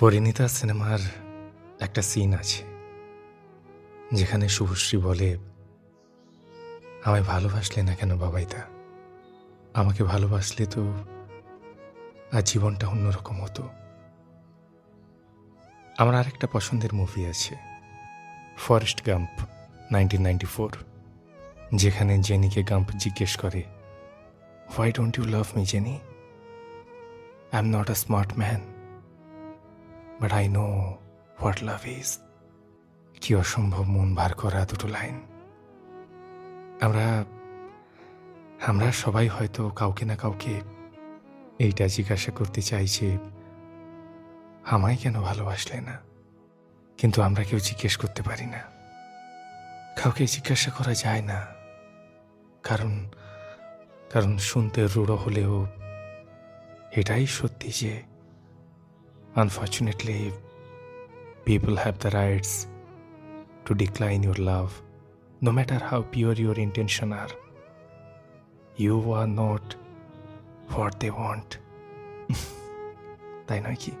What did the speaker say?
পরিণীতা সিনেমার একটা সিন আছে, যেখানে শুভশ্রী বলে, আমায় ভালোবাসলে না কেন বাবাইদা? আমাকে ভালোবাসলে তো আর জীবনটা অন্যরকম হতো। আমার আরেকটা পছন্দের মুভি আছে, Forrest Gump, nineteen ninety four, যেখানে জেনিকে গাম্প জিজ্ঞেস করে why don't you love me Jenny? I am not a smart man but I know what love is কি অসম্ভব মন ভার করা দুটো লাইন। আমরা আমরা সবাই হয়তো কাউকে না কাউকে এইটা জিজ্ঞাসা করতে চাই যে, আমায় কেন ভালোবাসলে না? কিন্তু আমরা কেউ জিজ্ঞেস করতে পারি না। কাউকে জিজ্ঞাসা করা যায় না। কারণ কারণ শুনতে রূঢ় হলেও এটাই সত্যি যে Unfortunately, people have the rights to decline your love, no matter how pure your intention are. You are not what they want. তাই নয় কি